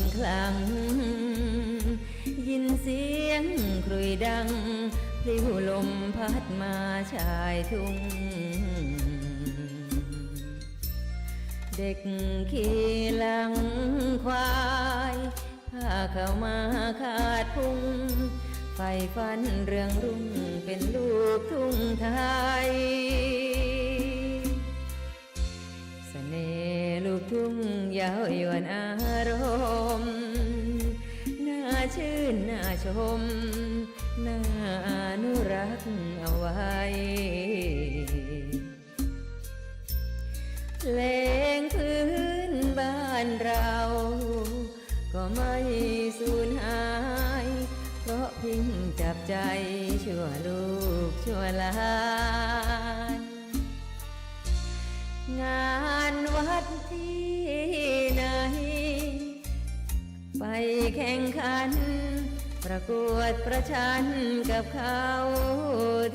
นคลัง ยินเสียงครุยดังพลิ้วลมพัดมาชายทุ่ง เด็กขี่หลังควายพาเข้ามาขาดพุงไฟฟันเรื่องรุ่งเป็นลูกทุ่งไทย สน่ห์ลูกทุ่งยาวยวนอารมณ์น่าชื่นน่าชม น่าอนุรักษ์เอาไว้ เพลงพื้นบ้านเรา ก็ไม่สูญหาย เพราะพิงจับใจชั่วลูกชั่วหลาน งา วัดที่ไหน ไปแข่งขัน ประกวดประชันกับเขา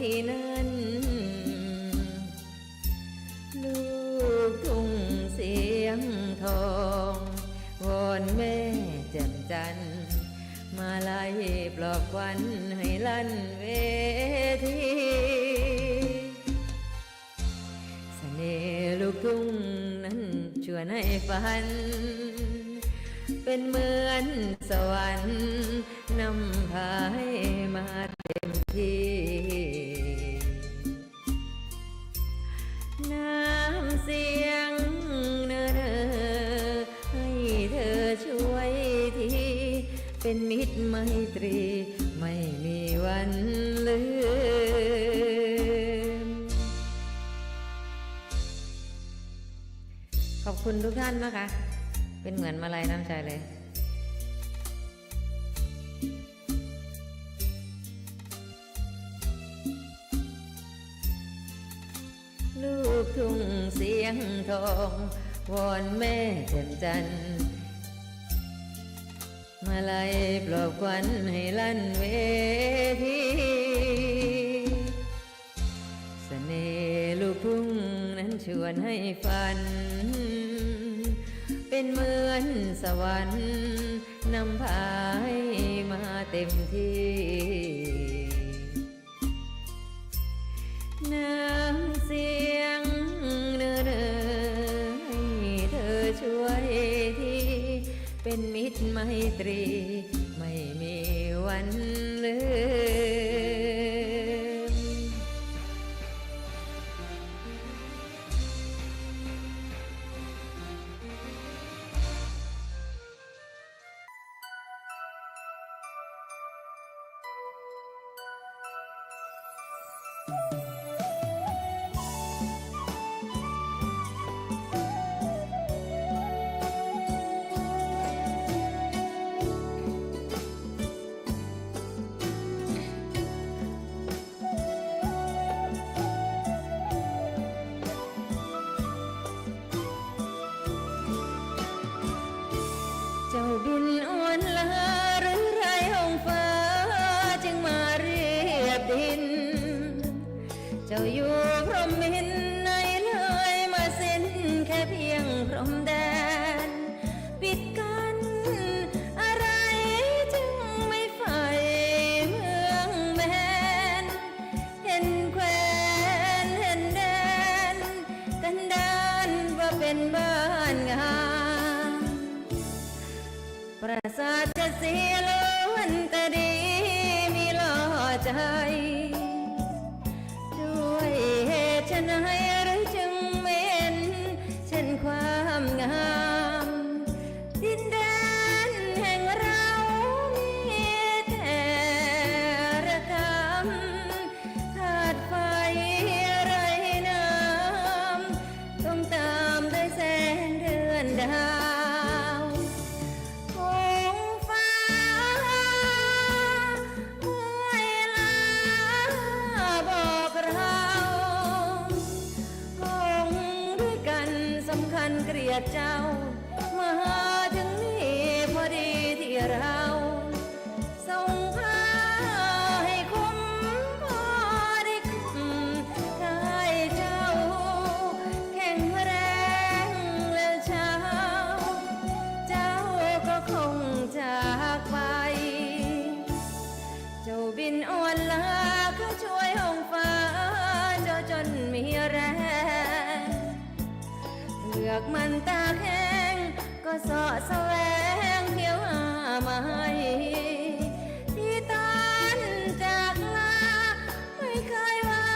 ที่นั่น ลูกทุ่งเสียงทองวอนแม่แจ่มจันทร์มาไล่ปลอบควันให้ลั่นเวทีเสน่ห์ลูกทุ่ง วนให้ฝัน เป็นเหมือนสวรรค์นำพาให้มาเต็มที่น้ำเสียงเนอเนอให้เธอช่วยทีเป็นมิตรไมตรี ไม่มีวันลืม คุณทุกท่านนะคะ เป็นเหมือนมาลัยน้ำใจเลย ลูกทุ่งเสียงทองวอนแม่แจ่มจันทร์มาไล่ปลอบควันให้ลั่นเวทีเสน่ห์ลูกทุ่งนั้นชวนให้ฝัน เป็นเหมือนสวรรค์นำพาให้มาเต็มที่นำเสียงเนอเนอให้เธอช่วยทีเป็นมิตรไมตรี ไม่มีวัน จ้าบินอ้วนลาหรือไรห้องฟ้า จึงมาเรียบดิน เจ้าอยู่พรหมินไหนเลยมาสิ้นแค่เพียงพรหมแดน ปิดกันอะไรจึงไม่ไฟเมืองแมน เห็นแควนเห็นแดน กันดานว่าเป็นบ้านงาม ประสาทจะเสียล้วนแต่ดีมีล่อใจ ด้วยเหตุไฉน คัญ มันตาแข็งก็สอแสวงเที่ยวหามาให้ที่ตอนจากลาไม่เคยว่า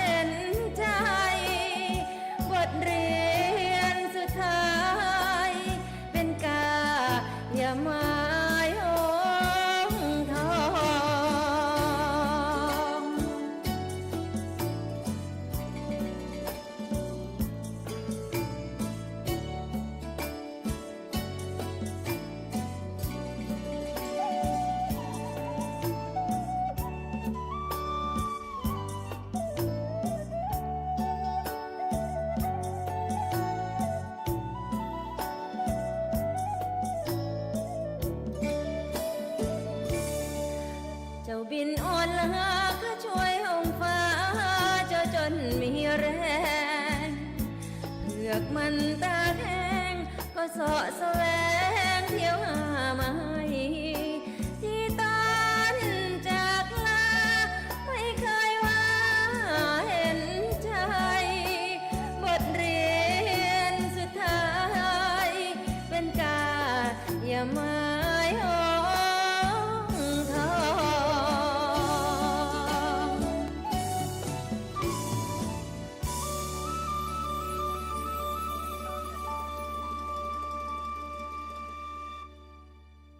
เห็นใจ บทเรียนสุดท้าย เป็นกาอยามา มีแรง เผือกมันตาแห้งก็เสาะแสวงเที่ยวหา